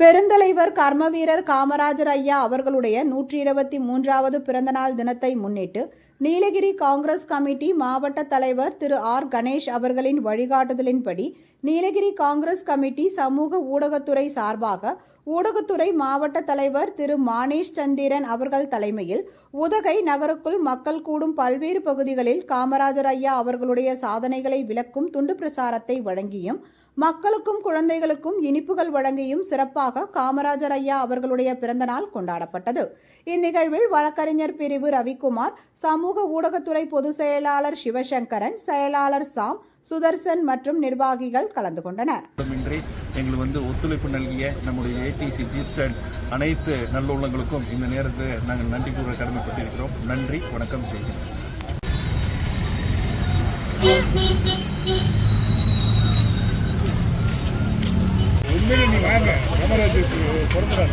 பெருந்தலைவர் கர்மவீரர் காமராஜர் ஐயா அவர்களுடைய நூற்றி இருபத்தி மூன்றாவது பிறந்தநாள் தினத்தை முன்னிட்டு நீலகிரி காங்கிரஸ் கமிட்டி மாவட்ட தலைவர் திரு ஆர் கணேஷ் அவர்களின் வழிகாட்டுதலின்படி நீலகிரி காங்கிரஸ் கமிட்டி சமூக ஊடகத்துறை சார்பாக ஊடகத்துறை மாவட்ட தலைவர் திரு மானேஷ் சந்திரன் அவர்கள் தலைமையில் உதகை நகருக்குள் மக்கள் கூடும் பல்வேறு பகுதிகளில் காமராஜர் ஐயா அவர்களுடைய சாதனைகளை விளக்கும் துண்டு பிரசாரத்தை வழங்கியும் மக்களுக்கும் குழந்தைகளுக்கும் இனிப்புகள் வழங்கியும் சிறப்பாக காமராஜர் ஐயா அவர்களுடைய பிறந்தநாள் கொண்டாடப்பட்டது. இந்நிகழ்வில் வழக்கறிஞர் பிரிவு ரவிக்குமார் சமூக ஊடகத்துறை பொதுச் செயலாளர் சிவசங்கரன் செயலாளர் சாம் சுதர்சன் மற்றும் நிர்வாகிகள் கலந்து கொண்டனர். இன்றி எங்களுக்கு வந்து ஒத்துழைப்பு நல்கிய நம்முடைய ஏடிசி ஜிப்ஸ்டன் அனைத்து நல்லுள்ளங்களுக்கும் இந்த நேரத்தில் நாங்கள் நன்றி கூற கடமைப்பட்டிருக்கிறோம். நன்றி வணக்கம் செய்கிறோம் காமராஜர் ஐயாவுடைய பிறந்த நாள்.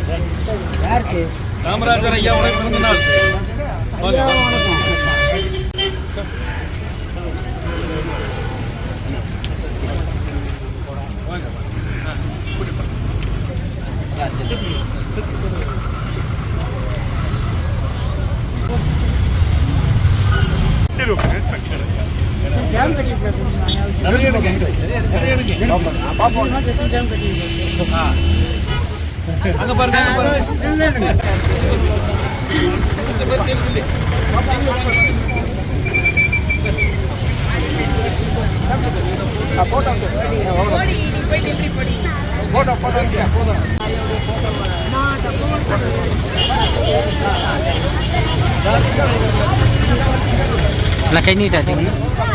அங்க பாருங்க அங்க பாருங்க நல்லா கை நீட்டாதீங்க உள்ள போனதான் பின்னாடி யாரும் இங்கே இருக்கிறீங்க எல்லாரும்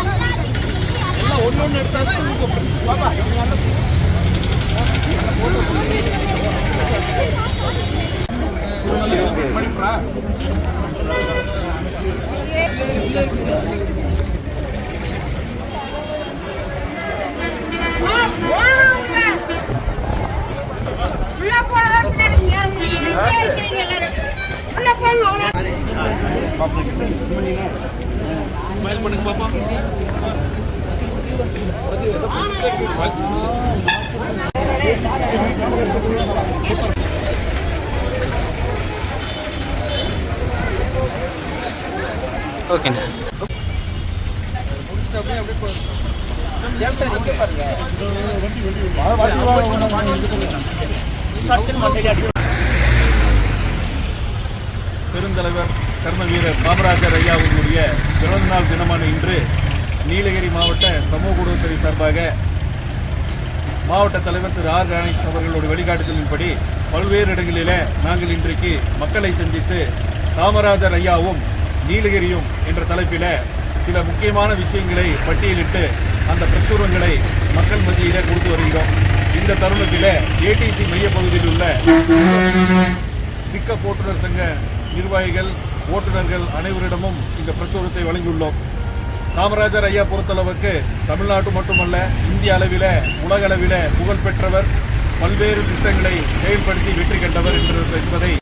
உள்ள போங்க அவ்வளோ ஸ்மைல் பண்ணுங்க பாப்பா. ஓகேண்ணா பெருந்தலைவர் கர்ம வீரர் காமராஜர் ஐயாவுடைய பிறந்தநாள் தினமான இன்று நீலகிரி மாவட்ட சமூக ஊடகத்துறை சார்பாக மாவட்ட தலைவர் திரு ஆர் கணேஷ் அவர்களோட வழிகாட்டுதலின்படி பல்வேறு இடங்களிலே நாங்கள் இன்றைக்கு மக்களை சந்தித்து காமராஜர் ஐயாவும் நீலகிரியும் என்ற தலைப்பில் சில முக்கியமான விஷயங்களை பட்டியலிட்டு அந்த பிரச்சுரங்களை மக்கள் மத்தியிலே கொடுத்து வருகிறோம். இந்த தருணத்தில் ஏடிசி மையப்பகுதியில் உள்ள பிக்கப் ஓட்டுநர் சங்க நிர்வாகிகள் ஓட்டுநர்கள் அனைவரிடமும் இந்த பிரச்சுரத்தை வழங்கியுள்ளோம். காமராஜர் ஐயா பொறுத்தளவுக்கு தமிழ்நாட்டு மட்டுமல்ல இந்திய அளவில் உலக புகழ்பெற்றவர் பல்வேறு திட்டங்களை செயல்படுத்தி வெற்றி கண்டவர் என்று என்பதை